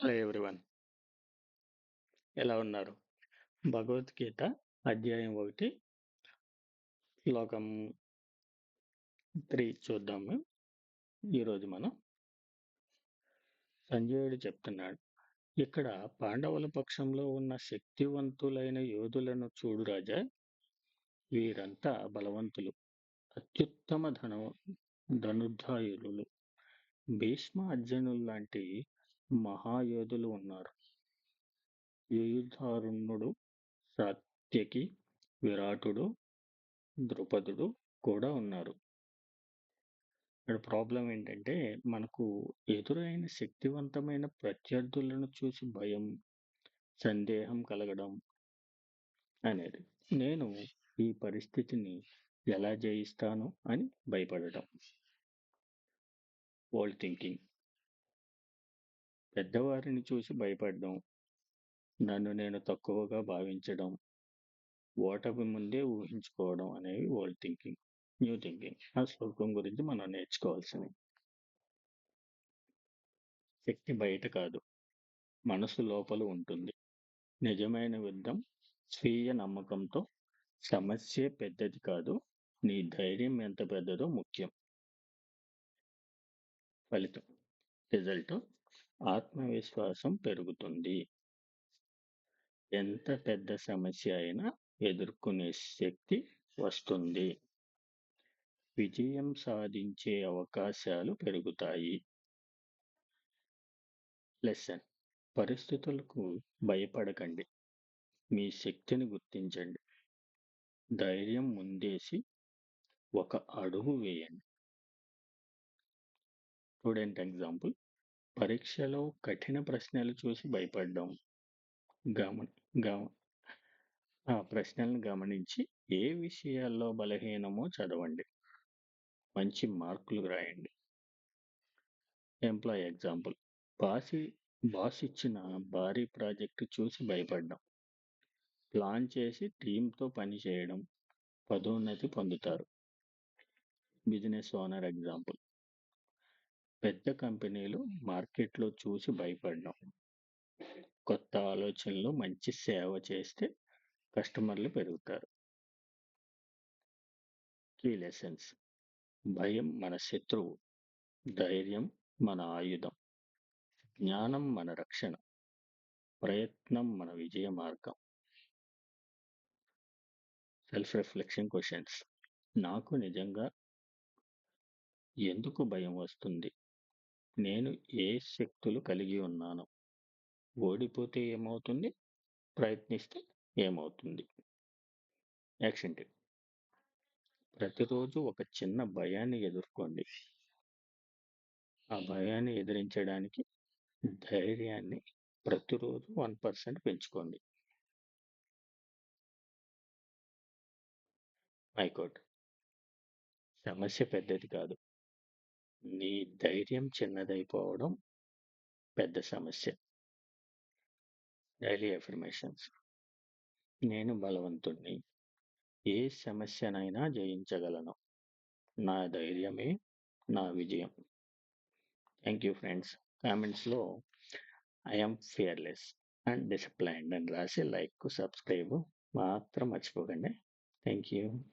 Hello everyone ఎలా ఉన్నారు? భగవద్గీత అధ్యాయం ఒకటి శ్లోకం త్రీ చూద్దాము. ఈరోజు మనం సంజయుడు చెప్తున్నాడు ఇక్కడ పాండవుల పక్షంలో ఉన్న శక్తివంతులైన యోధులను చూడు రాజా వీరంతా బలవంతులు అత్యుత్తమ ధన ధనుర్ధాయులు భీష్మ అర్జునులు లాంటి మహాయోధులు ఉన్నారు. యుయుధారుణుడు సాత్యకి విరాటుడు ద్రుపదుడు కూడా ఉన్నారు. ఇక్కడ ప్రాబ్లం ఏంటంటే మనకు ఎదురైన శక్తివంతమైన ప్రత్యర్థులను చూసి భయం సందేహం కలగడం అనేది. నేను ఈ పరిస్థితిని ఎలా జయిస్తాను అని భయపడటం. ఓల్డ్ థింకింగ్ పెద్దవారిని చూసి భయపడడం. నన్ను నేను తక్కువగా భావించడం ఓటమి ముందే ఊహించుకోవడం అనేవి ఓల్డ్ థింకింగ్ న్యూ థింకింగ్ ఆ శ్లోకం గురించి మనం నేర్చుకోవాల్సినవి శక్తి బయట కాదు మనసు లోపల ఉంటుంది. నిజమైన యుద్ధం స్వీయ నమ్మకంతో సమస్య పెద్దది కాదు నీ ధైర్యం ఎంత పెద్దదో ముఖ్యం. ఫలితం రిజల్ట్ ఆత్మవిశ్వాసం పెరుగుతుంది. ఎంత పెద్ద సమస్య అయినా ఎదుర్కొనే శక్తి వస్తుంది. విజయం సాధించే అవకాశాలు పెరుగుతాయి. లెసన్. పరిస్థితులకు భయపడకండి. మీ శక్తిని గుర్తించండి. ధైర్యం ముందేసి ఒక అడుగు వేయండి. Student example. పరీక్షలో కఠిన ప్రశ్నలు చూసి భయపడ్డం. గమ గమ ఆ ప్రశ్నలను గమనించి ఏ విషయాల్లో బలహీనమో చదవండి. మంచి మార్కులు రాయండి. Employee example. బాసి బాస్ ఇచ్చిన భారీ ప్రాజెక్టు చూసి భయపడ్డం. ప్లాన్ చేసి టీంతో పని చేయడం పదోన్నతి పొందుతారు. Business owner example. పెద్ద కంపెనీలు మార్కెట్లో చూసి భయపడడం. కొత్త ఆలోచనలు మంచి సేవ చేస్తే కస్టమర్లు పెరుగుతారు. Key lessons. భయం మన శత్రువు ధైర్యం మన ఆయుధం జ్ఞానం మన రక్షణ ప్రయత్నం మన విజయ మార్గం. Self reflection questions. నాకు నిజంగా ఎందుకు భయం వస్తుంది? నేను ఏ శక్తులు కలిగి ఉన్నాను. ఓడిపోతే ఏమవుతుంది? ప్రయత్నిస్తే ఏమవుతుంది? యాక్షన్ టిప్ ప్రతిరోజు ఒక చిన్న భయాన్ని ఎదుర్కోండి. ఆ భయాన్ని ఎదిరించడానికి ధైర్యాన్ని ప్రతిరోజు వన్ పర్సెంట్ పెంచుకోండి. మైకోట్ సమస్య పెద్దది కాదు. నీ ధైర్యం చిన్నదైపోవడం పెద్ద సమస్య. డైలీ అఫర్మేషన్స్ నేను బలవంతుణ్ణి. ఏ సమస్యనైనా జయించగలను. నా ధైర్యమే నా విజయం. థ్యాంక్ యూ ఫ్రెండ్స్ కామెంట్స్లో ఐఎమ్ ఫియర్లెస్ అండ్ డిసిప్లైన్డ్ అని రాసి లైక్ సబ్స్క్రైబ్ మాత్రం మర్చిపోకండి. Thank you